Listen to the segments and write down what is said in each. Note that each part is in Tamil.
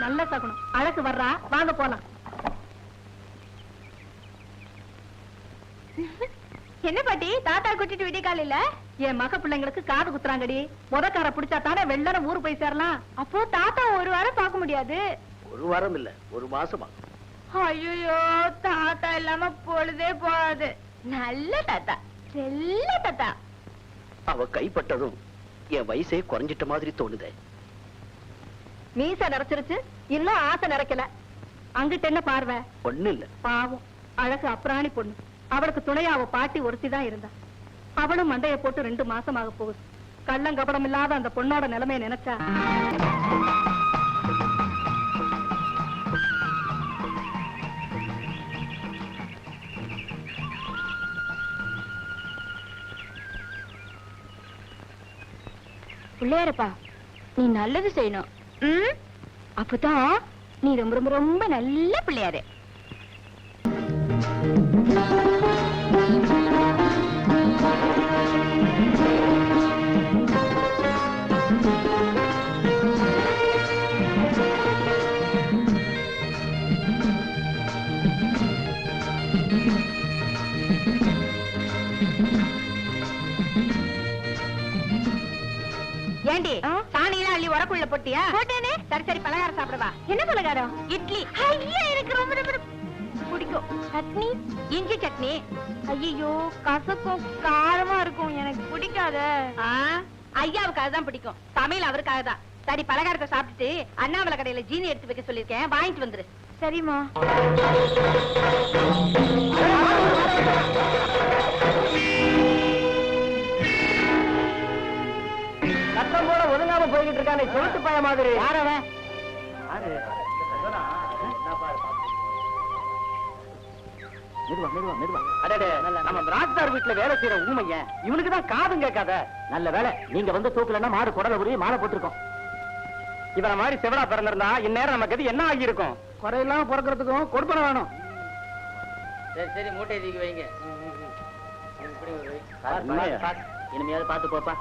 வாங்க போலாம். என்ன பாட்டி? தாத்தா கூட்டிட்டு விடிய காலையில? என் மக பிள்ளைங்களுக்கு காது குத்துறாங்கடி. முதக்கார பிடிச்சா தானே வெள்ளன ஊரு போய் சேரலாம். அப்போ தாத்தா ஒரு வாரம் பார்க்க முடியாது? ஒரு வாரம் இல்ல ஒரு மாசமா. ஐயோ தாத்தா இல்லாம பொழுதே போகாது. நல்ல தாத்தா செல்ல தாத்தா. அவ கைப்பட்டதும் என் வயசே குறைஞ்சிட்ட மாதிரி தோணுதே. மீச நிறைச்சிருச்சு இன்னும் ஆசை நிறைக்கல அங்கிட்ட என்ன பார்வை? ஒண்ணு இல்ல. பாவம். அழகு அப்புறாணி பொண்ணு. அவளுக்கு துணையா அவ பாட்டி ஒருத்தி தான் இருந்தா. அவளும் மண்டைய போட்டு ரெண்டு மாசமாக போகுது. கள்ளங்கபடம் இல்லாத அந்த பொண்ணோட நிலைமையை நினைச்சா? பிள்ளையாரப்பா நீ நல்லது செய்யணும்? அப்பதான் நீ ரொம்ப ரொம்ப ரொம்ப நல்ல பிள்ளையாரு ஏண்டி ஆ? அள்ளி உரக்குள்ள போட்டியா? போட்டேனே. சரி சரி பலகாரம் சாப்பிடவா என்ன பலகாரம்? இட்லி. ஐயா எனக்கு ரொம்ப ரொம்ப பிடிக்கும். சட்னி? இஞ்சி சட்னி. ஐயோ கசக்கும் காரமா இருக்கும். எனக்கு பிடிக்காத. ஐயாவுக்கு அதுதான் பிடிக்கும். சமையல் அவருக்காக தான். சரி பலகாரத்தை சாப்பிட்டுட்டு அண்ணாமலை கடையில ஜீனி எடுத்து வைக்க சொல்லிருக்கேன் வாங்கிட்டு வந்துரு. சரிம்மா. ஒதுங்காம போய்கிட்டு இருக்கானே சொல்லிட்டு பைய மாதிரி. யார் அவன்? மெதுவா மெதுவா மெதுவா. அடடே நம்ம ராஜ்தார் வீட்டுல வேலை செய்யற ஊமைய இவனுக்கு தான் காதும் கேட்காத. நல்ல வேலை நீங்க வந்து தூக்கலன்னா மாடு குடல உரிய மாலை போட்டிருக்கோம். இவன மாதிரி செவடா பிறந்திருந்தா இந்நேரம் நம்ம கதி என்ன ஆகி இருக்கும் குறையில்லாம பிறக்கிறதுக்கும் கொடுப்பன வேணும். சரி சரி மூட்டை தூக்கி வைங்க. இனிமையாவது பாத்து போப்பா.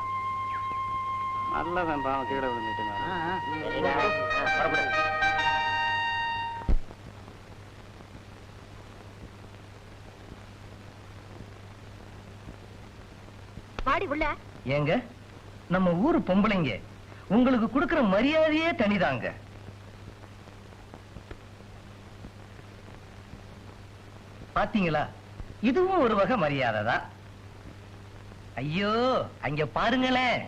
நல்லதான் பாவம் கீழே விழுந்துட்டு வாடி உள்ள. ஏங்க நம்ம ஊரு பொம்பளைங்க. உங்களுக்கு கொடுக்கிற மரியாதையே தனிதாங்க. பாத்தீங்களா? இதுவும் ஒரு வகை மரியாதை தான் ஐயோ அங்க பாருங்களேன்.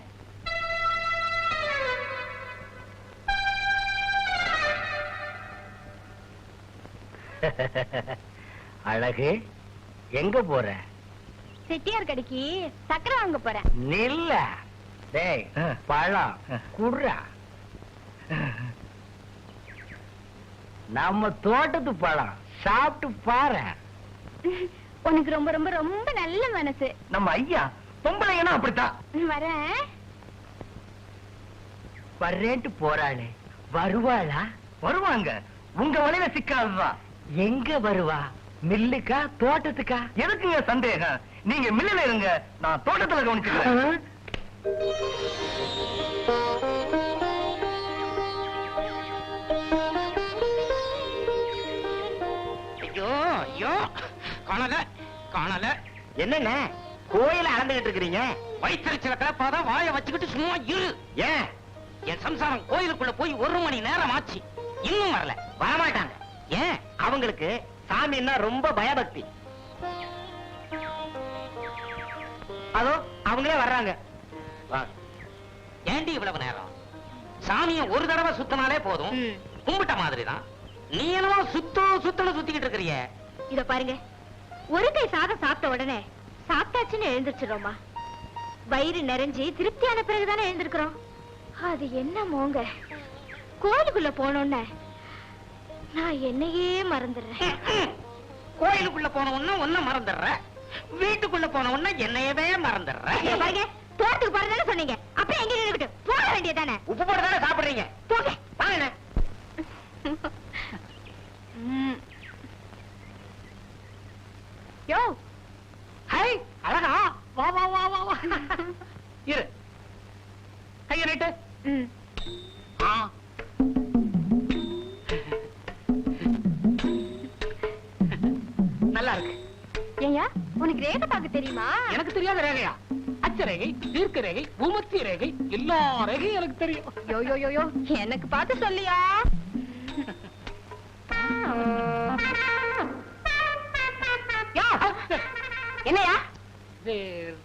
அழகு. எங்க போற? செட்டியார் கடைக்கு சக்கரை வாங்க போறேன் நில்ல. டேய் பழம் குடுறா. நம்ம தோட்டத்து பழம் சாப்பிட்டு பாரு. உனக்கு ரொம்ப ரொம்ப ரொம்ப நல்ல மனசு. நம்ம ஐயா பொம்பளைங்கன்னா அப்படித்தான். வரேன். வர்றேன்ட்டு போறாளே. வருவாளா? வருவாங்க. உங்க வலையில சிக்காதுதான். எங்க வருவா? மில்லுக்கா தோட்டத்துக்கா? எதுக்குங்க சந்தேகம்? நீங்க மில்லுல இருங்க. நான் தோட்டத்துல கவனிச்சுக்கிறேன். காணல காணல. என்னண்ணே? கோயில அளந்துகிட்டு இருக்கிறீங்க? வயிற்றுச்சல கிளப்பாதான் வாய வச்சுக்கிட்டு சும்மா இரு. ஏன்? என் சம்சாரம் கோயிலுக்குள்ள போய் ஒரு மணி நேரம் ஆச்சு. இன்னும் வரல. வரமாட்டாங்க. ஏன்? அவங்களுக்கு சாமின்னா ரொம்ப பயபக்தி. அதோ அவங்களே வர்றாங்க. ஏண்டி இவ்வளவு நேரம்? சாமிய ஒரு தடவை சுத்தினாலே போதும். கும்பிட்ட மாதிரி தான் நீ என்னமோ சுத்து சுத்தன சுத்திக்கிட்டு இருக்கிறிய. இத பாருங்க. ஒரு கை சாதம் சாப்பிட்ட உடனே சாப்பிட்டாச்சுன்னு எழுந்திருச்சிரோமா வயிறு நிறைஞ்சு திருப்தியான பிறகுதானே எழுந்திருக்கிறோம். அது என்னமோங்க கோயிலுக்குள்ள போனோன்னு நான் என்னையே மறந்துடுறேன். கோயிலுக்குள்ள போன உடனே ஒன்ன மறந்துடுற. வீட்டுக்குள்ள போன உடனே என்னையவே மறந்துடுற. இத பாருங்க தோட்டத்துக்கு போறதானே சொன்னீங்க. அப்புறம் எங்க நின்னுக்கிட்டு போக வேண்டியதானே உப்பு போட்டு தானே சாப்பிடுறீங்க? போங்க. வாங்க. தெரியுமா? எனக்கு தெரியாத ரேகையா? அச்ச ரேகை தீர்க்க ரேகை பூமத்திய ரேகை எல்லா ரேகையும் எனக்கு தெரியும். யோ யோ யோ யோ எனக்கு பார்த்து சொல்லியா? யோ, என்னையா?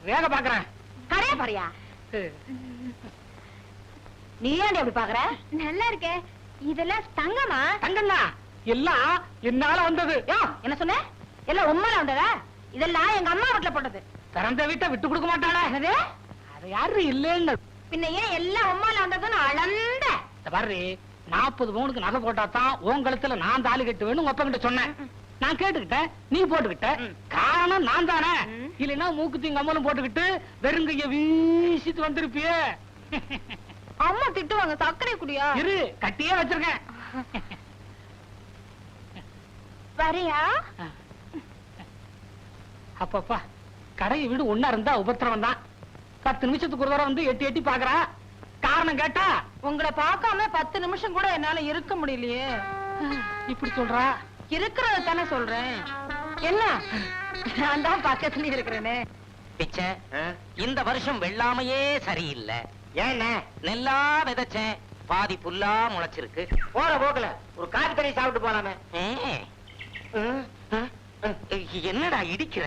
ரேகை பாக்குறேன் கரையா பாரியா நீ ஏன்டி அப்படி பாக்குற நல்லா இருக்கே. இதெல்லாம் தங்கமா? தங்கண்ணா எல்லாம் என்னால வந்தது. யோ என்ன சொன்ன? எல்லாம் உண்மையில வந்ததா? இதெல்லாம் எங்க அம்மா வீட்டுல போட்டது. திறந்த வீட்டை விட்டு கொடுக்க மாட்டாளா? அது யாரு? இல்லைன்னு. பின்ன ஏன் எல்லாம் உம்மால வந்ததுன்னு அளந்த. பாரு நாற்பது பவுனுக்கு நகை போட்டா தான் உன் கழுத்துல நான் தாலி கட்டுவேன்னு உங்க அப்பா கிட்ட சொன்னேன். நான் கேட்டுக்கிட்டேன் நீ போட்டுக்கிட்ட. காரணம் நான் தானே. இல்லைன்னா மூக்குத்தி கம்மலும் போட்டுக்கிட்டு வெறுங்கைய வீசிட்டு வந்திருப்பியே. அம்மா திட்டுவாங்க சர்க்கரை குடியா? இரு கட்டியே வச்சிருக்கேன். வரையா? அப்பப்பா கடையை வீடு ஒன்னா இருந்தா உபத்திரவம் தான் பத்து நிமிஷத்துக்கு ஒரு தடவை வந்து எட்டி எட்டி பாக்குறா காரணம் கேட்டா உங்களை பார்க்காம பத்து நிமிஷம் கூட என்னால இருக்க முடியலையே. இப்படி சொல்றா? இருக்கிறத தானே சொல்றேன். என்ன? நான் தான் பக்கத்துல இருக்கிறேனே. பிச்சை இந்த வருஷம் வெள்ளாமையே சரியில்லை. ஏன் நெல்லா விதைச்சேன் பாதி புல்லா முளைச்சிருக்கு. போற போக்கல ஒரு காப்பி தண்ணி சாப்பிட்டு போலாமே. என்னடா இடிக்கிற?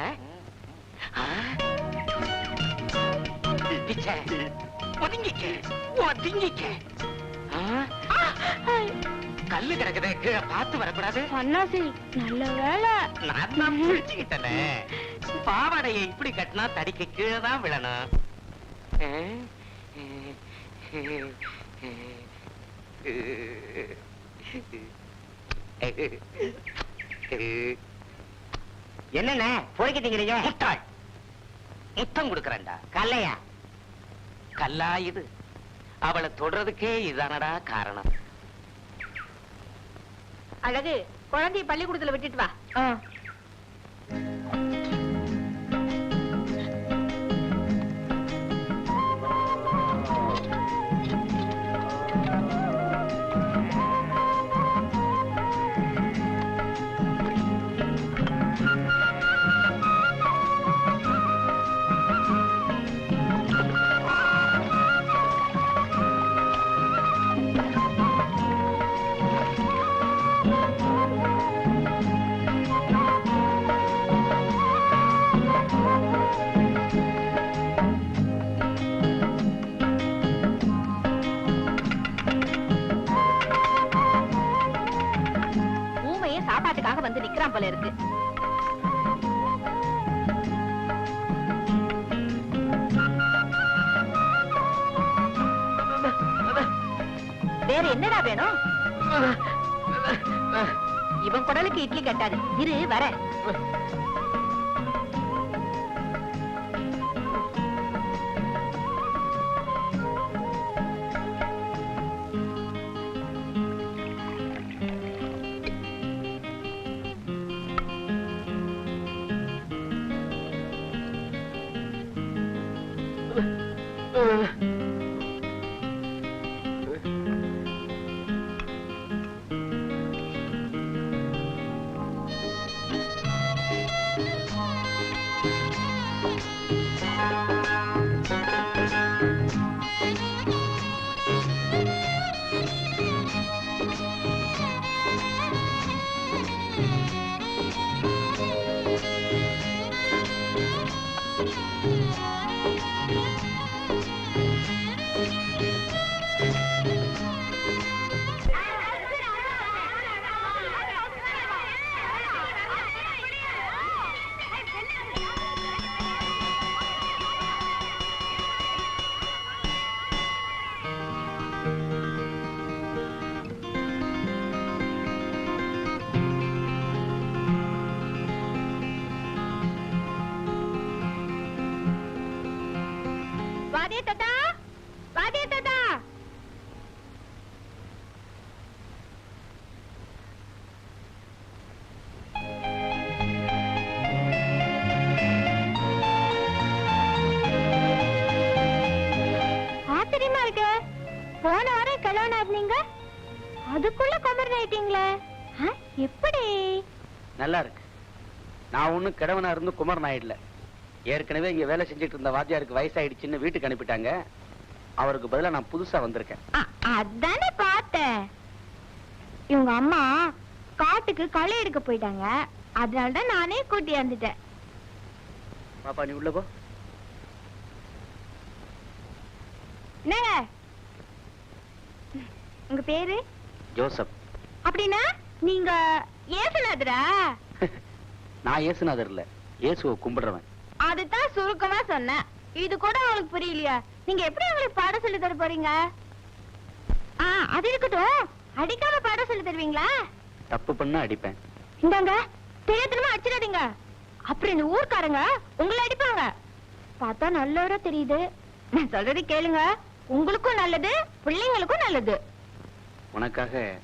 ஒதுங்கிக்க. ஒதுங்கிக்க? கல்லு கிடக்குது. பார்த்து வரக்கூடாது. அண்ணாசி நல்ல வேலை நான் தான் புரிச்சுக்கிட்டல பாவாடையை இப்படி கட்டினா தடிக்கு கீழே தான் விழணும். என்னண்ணே போய்கிட்டீங்க முட்டாள். முத்தம் கொடுக்கறேன்டா. கல்லையா? கல்லா இது. அவளை தொடறதுக்கே இதானடா காரணம். அழகு குழந்தைய பள்ளிக்கூடத்துல விட்டுட்டு வா. வேற என்னடா வேணும்? இவன் குடலுக்கு இட்லி கட்டாது. இரு வர. வாதே தாத்தா. வாதே தாத்தா. ஆச்சரியமா இருக்கு? போன வாரம் கல்யாணம் ஆகுனீங்க அதுக்குள்ள கமர் ஆயிட்டீங்களே. எப்படி? நல்லா இருக்கு. நான் ஒண்ணும் கிழவனா இருந்து குமரன் ஆயிடல. ஏற்கனவே இங்க வேலை செஞ்சுட்டு இருந்த வாத்தியாருக்கு வயசாயிடுச்சுன்னு வீட்டுக்கு அனுப்பிட்டாங்க. அவருக்கு பதிலா நான் புதுசா வந்திருக்கேன். அதானே பார்த்தேன். இவங்க அம்மா காட்டுக்கு களை எடுக்க போயிட்டாங்க. அதனால தான் நானே கூட்டி வந்துட்டேன். பாப்பா நீ உள்ள போ. என்னங்க உங்க பேரு? ஜோசப். அப்படின்னா நீங்க ஏசுநாதரா? நான் இயேசுநாதர் இல்ல இயேசுவை கும்பிடுறவன். அதுதான் சுருக்கமா சொன்னேன். இது கூட உங்களுக்கு புரியலையா. நீங்க எப்படி அவங்களுக்கு பாடம் சொல்லி தர போறீங்க? ஆ அது இருக்கட்டும். அடிக்காம பாடம் சொல்லி தருவீங்களா? தப்பு பண்ணா அடிப்பேன். இந்தாங்க தெரியாதனமா அடிச்சிடாதீங்க. அப்புறம் இந்த ஊர்க்காரங்க உங்களை அடிப்பாங்க. பார்த்தா நல்லவரா தெரியுது. நான் சொல்றது கேளுங்க. உங்களுக்கும் நல்லது பிள்ளைங்களுக்கும் நல்லது. உனக்காக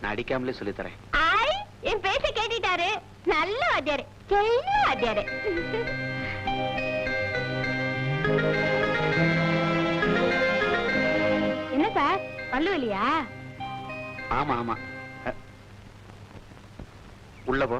நான் அடிக்காமலே சொல்லித் தரேன். ஆய் என் பேச கேட்டுட்டாரு. நல்ல வாத்தியாரு. கெல்ல வாத்தியாரு. என்ன சார்? பல்லு வலியா? ஆமா ஆமா. உள்ளவோ உள்ள போ.